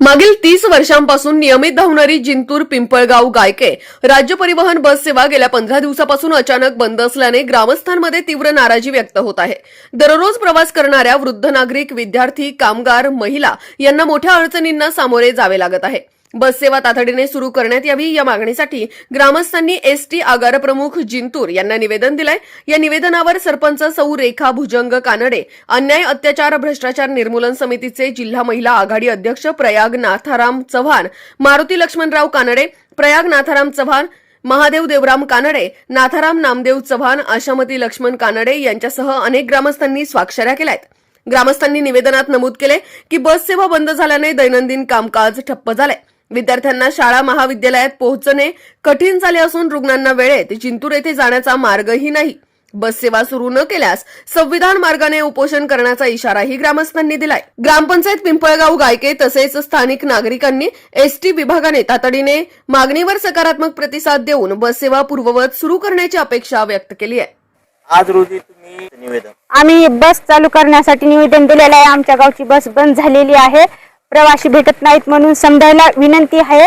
मागील तीस वर्षांपासून नियमित धावणारी जिंतूर पिंपळगाव गायके. राज्य परिवहन बस सेवा गेल्या पंधरा दिवसापासून अचानक बंद असल्याने ग्रामस्थांमध्ये तीव्र नाराजी व्यक्त होत आहे. दररोज प्रवास करणाऱ्या वृद्ध नागरिक विद्यार्थी कामगार महिला यांना मोठ्या अडचणींना सामोरे जावे लागत आहे. बससेवा तातडीने सुरू करण्यात यावी या मागणीसाठी ग्रामस्थांनी एसटी आगार प्रमुख जिंतूर यांना निवेदन दिलंय. या निवेदनावर सरपंच सौ रेखा भुजंग कानडे अन्याय अत्याचार भ्रष्टाचार निर्मूलन समितीचे जिल्हा महिला आघाडी अध्यक्ष प्रयाग नाथाराम चव्हाण मारुती लक्ष्मणराव कानडे प्रयाग नाथाराम चव्हाण महादेव देवराम कानडे नाथाराम नामदेव चव्हाण आशामती लक्ष्मण कानडे यांच्यासह अनेक ग्रामस्थांनी स्वाक्षऱ्या केल्या आहेत ग्रामस्थांनी निवेदनात नमूद केले की बस सेवा बंद झाल्याने दैनंदिन कामकाज ठप्प झालंय. विद्यार्थ्यांना शाळा महाविद्यालयात पोहोचणे कठीण झाले असून रुग्णांना वेळेत जिंतूर येथे जाण्याचा मार्गही नाही. बस सेवा सुरू न केल्यास संविधान मार्गाने उपोषण करण्याचा इशाराही ग्रामस्थांनी दिलाय. ग्रामपंचायत पिंपळगाव गायके तसेच स्थानिक नागरिकांनी एसटी विभागाने तातडीने मागणीवर सकारात्मक प्रतिसाद देऊन बस सेवा पूर्ववत सुरू करण्याची अपेक्षा व्यक्त केली आहे. आज रोजी तुम्ही निवेदन. आम्ही बस चालू करण्यासाठी निवेदन दिलेलं आहे. आमच्या गावची बस बंद झालेली आहे. प्रवासी भेटत नाहीत म्हणून समजायला विनंती आहे.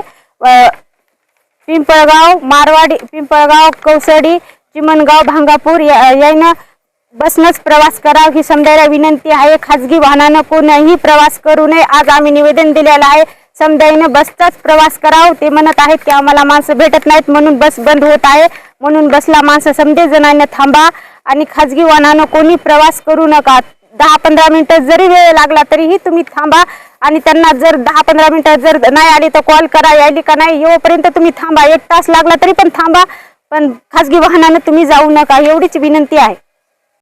पिंपळगाव मारवाडी पिंपळगाव कौसडी चिमणगाव भांगापूर या- यानं बसनंच प्रवास करावा ही समजायला विनंती आहे. खाजगी वाहनानं कोणीही प्रवास करू नये आज आम्ही निवेदन दिलेलं आहे. समजाईनं बसचाच प्रवास करावं ते म्हणत आहेत की आम्हाला माणसं भेटत नाहीत म्हणून बस बंद होत आहे. म्हणून बसला माणसं समजे जणांना थांबा आणि खाजगी वाहनानं कोणी प्रवास करू नका. दहा पंधरा मिनिटं जरी वेळ लागला तरीही तुम्ही थांबा. आणि त्यांना जर दहा पंधरा मिनिटं जर नाही आली तर कॉल करा यायली का नाही येऊपर्यंत तुम्ही थांबा. एक तास लागला तरी पण थांबा. पण खाजगी वाहनानं तुम्ही जाऊ नका एवढीच विनंती आहे.